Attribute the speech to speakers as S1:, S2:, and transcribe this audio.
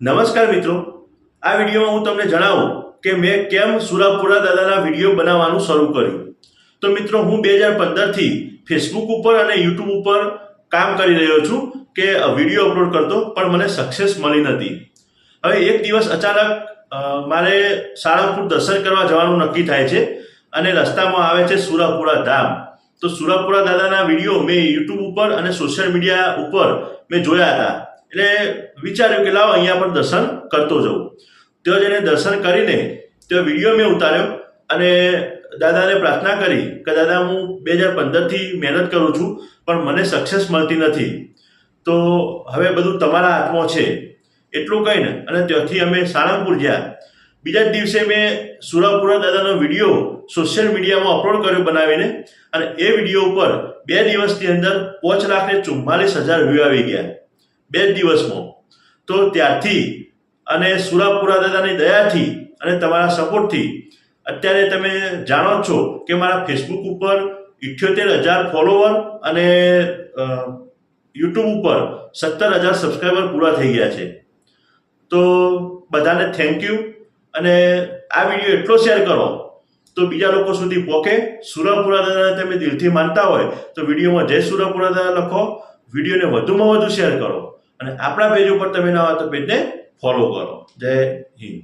S1: નમસ્કાર મિત્રો. આ વિડીયોમાં હું તમને જણાવું કે મેં કેમ સુરાપુરા દાદાના વીડિયો બનાવવાનું શરૂ કર્યું. તો મિત્રો, હું બે હજાર પંદરથી ફેસબુક ઉપર અને યુટ્યુબ ઉપર કામ કરી રહ્યો છું કે વીડિયો અપલોડ કરતો, પણ મને સક્સેસ મળી નથી. હવે એક દિવસ અચાનક મારે સાળંગપુર દર્શન કરવા જવાનું નક્કી થાય છે અને રસ્તામાં આવે છે સુરાપુરા ધામ. તો સુરાપુરા દાદાના વીડિયો મેં યુટ્યુબ ઉપર અને સોશિયલ મીડિયા ઉપર મેં જોયા હતા. એટલે વિચાર્યું કે લાવો અહીંયા પણ દર્શન કરતો જવું. તો જઈને દર્શન કરીને તે વીડિયો મેં ઉતાર્યો અને દાદાને પ્રાર્થના કરી કે દાદા, હું બે હજાર પંદરથી મહેનત કરું છું, પણ મને સક્સેસ મળતી નથી. તો હવે બધું તમારા હાથમાં છે. એટલું કહીને અને ત્યાંથી અમે સાળંગપુર ગયા. બીજા જ દિવસે મેં સુરાપુરા દાદાનો વીડિયો સોશિયલ મીડિયામાં અપલોડ કર્યો બનાવીને અને એ વીડિયો ઉપર બે દિવસની અંદર પાંચ લાખ ને ચુમ્માલીસ હજાર વ્યૂ આવી ગયા. બે જ દિવસમાં. તો ત્યારથી અને સુરાપુરા દાદાની દયાથી અને તમારા સપોર્ટથી અત્યારે તમે જાણો છો કે મારા ફેસબુક ઉપર ઇઠ્યોતેર હજાર ફોલોવર અને યુટ્યુબ ઉપર સત્તર હજાર સબસ્ક્રાઈબર પૂરા થઈ ગયા છે. તો બધાને થેન્ક યુ અને આ વીડિયો એટલો શેર કરો તો બીજા લોકો સુધી પહોંચે સુરાપુરા દાદાને તમે દિલથી માનતા હોય તો વિડીયોમાં જય સુરાપુરા દાદા લખો. વિડીયોને વધુમાં વધુ શેર કરો. અને આપણા પેજ ઉપર તમે ના હોય તો પેજને ફોલો કરો જય હિન્દ